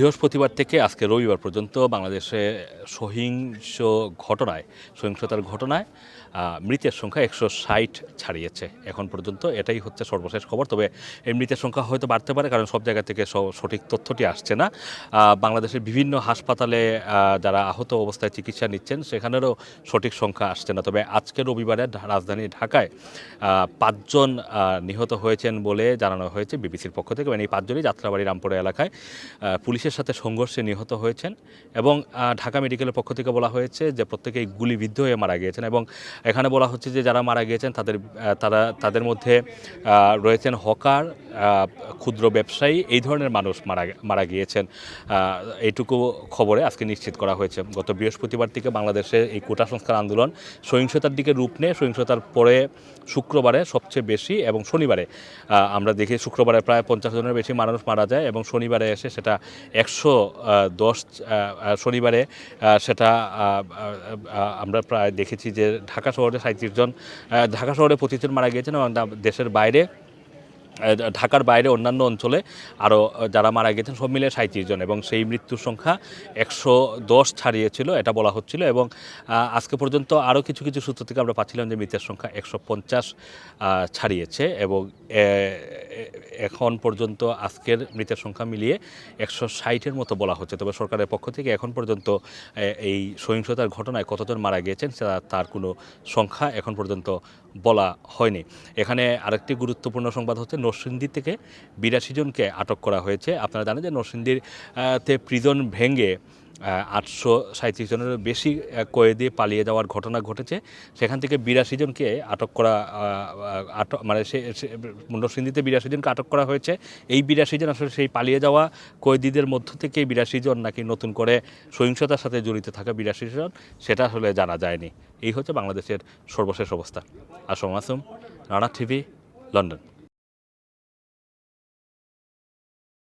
বৃহস্পতিবার থেকে আজকে রবিবার পর্যন্ত বাংলাদেশে সহিংস ঘটনায় সহিংসতার ঘটনায় মৃতের সংখ্যা একশো ষাট ছাড়িয়েছে। এখন পর্যন্ত এটাই হচ্ছে সর্বশেষ খবর। তবে এই মৃতের সংখ্যা হয়তো বাড়তে পারে কারণ সব জায়গা থেকে সঠিক তথ্যটি আসছে না। বাংলাদেশের বিভিন্ন হাসপাতালে যারা আহত অবস্থায় চিকিৎসা নিচ্ছেন সেখানেরও সঠিক সংখ্যা আসছে না। তবে আজকে রবিবারে রাজধানী ঢাকায় পাঁচজন নিহত হয়েছেন বলে জানানো হয়েছে বিবিসির পক্ষ থেকে। এবং এই পাঁচজনই যাত্রাবাড়ি রামপুরা এলাকায় আহ, পুলিশের সাথে সংঘর্ষে নিহত হয়েছেন এবং ঢাকা মেডিকেলের পক্ষ থেকে বলা হয়েছে যে প্রত্যেকেই গুলিবিদ্ধ হয়ে মারা গিয়েছেন এবং এখানে বলা হচ্ছে যে যারা মারা গিয়েছেন তাদের তারা, তাদের মধ্যে রয়েছেন হকার ক্ষুদ্র ব্যবসায়ী, এই ধরনের মানুষ মারা মারা গিয়েছেন। এইটুকু খবরে আজকে নিশ্চিত করা হয়েছে। গত বৃহস্পতিবার থেকে বাংলাদেশে এই কোটা সংস্কার আন্দোলন সহিংসতার দিকে রূপ নেয়। সহিংসতার পরে শুক্রবারে সবচেয়ে বেশি এবং শনিবারে আমরা দেখি শুক্রবারে প্রায় পঞ্চাশ জনের বেশি মানুষ মারা যায় এবং শনিবারে এসে সেটা একশো দশ শনিবারে সেটা আমরা প্রায় দেখেছি যে ঢাকা শহরে সাঁত্রিশ জন ঢাকা শহরে পঁচিশ জন মারা গিয়েছেন এবং দেশের বাইরে ঢাকার বাইরে অন্যান্য অঞ্চলে আরও যারা মারা গেছেন সব মিলে সাঁত্রিশ জন এবং সেই মৃত্যুর সংখ্যা একশো দশ ছাড়িয়েছিল, এটা বলা হচ্ছিল এবং আজকে পর্যন্ত আরও কিছু কিছু সূত্র থেকে আমরা পাচ্ছিলাম যে মৃতের সংখ্যা একশো পঞ্চাশ ছাড়িয়েছে এবং এখন পর্যন্ত আজকের মৃতের সংখ্যা মিলিয়ে একশো ষাটের মতো বলা হচ্ছে। তবে সরকারের পক্ষ থেকে এখন পর্যন্ত এই সহিংসতার ঘটনায় কতজন মারা গিয়েছেন তার কোনো সংখ্যা এখন পর্যন্ত বলা হয়নি। এখানে আরেকটি গুরুত্বপূর্ণ সংবাদ হচ্ছে নরসিংদী থেকে বিরাশি জনকে আটক করা হয়েছে। আপনারা জানেন যে নরসিংদীর তে প্রিজন ভেঙে আটশো সাঁত্রিশ জনের বেশি কয়েদি পালিয়ে যাওয়ার ঘটনা ঘটেছে। সেখান থেকে বিরাশি জনকে আটক করা আটক মানে সে নরসিংদীতে বিরাশি জনকে আটক করা হয়েছে। এই বিরাশি জন আসলে সেই পালিয়ে যাওয়া কয়েদিদের মধ্য থেকে বিরাশি জন নাকি নতুন করে সহিংসতার সাথে জড়িত থাকা বিরাশি জন, সেটা আসলে জানা যায়নি। এই হচ্ছে বাংলাদেশের সর্বশেষ অবস্থা। Assam আসুম Rana TV, London.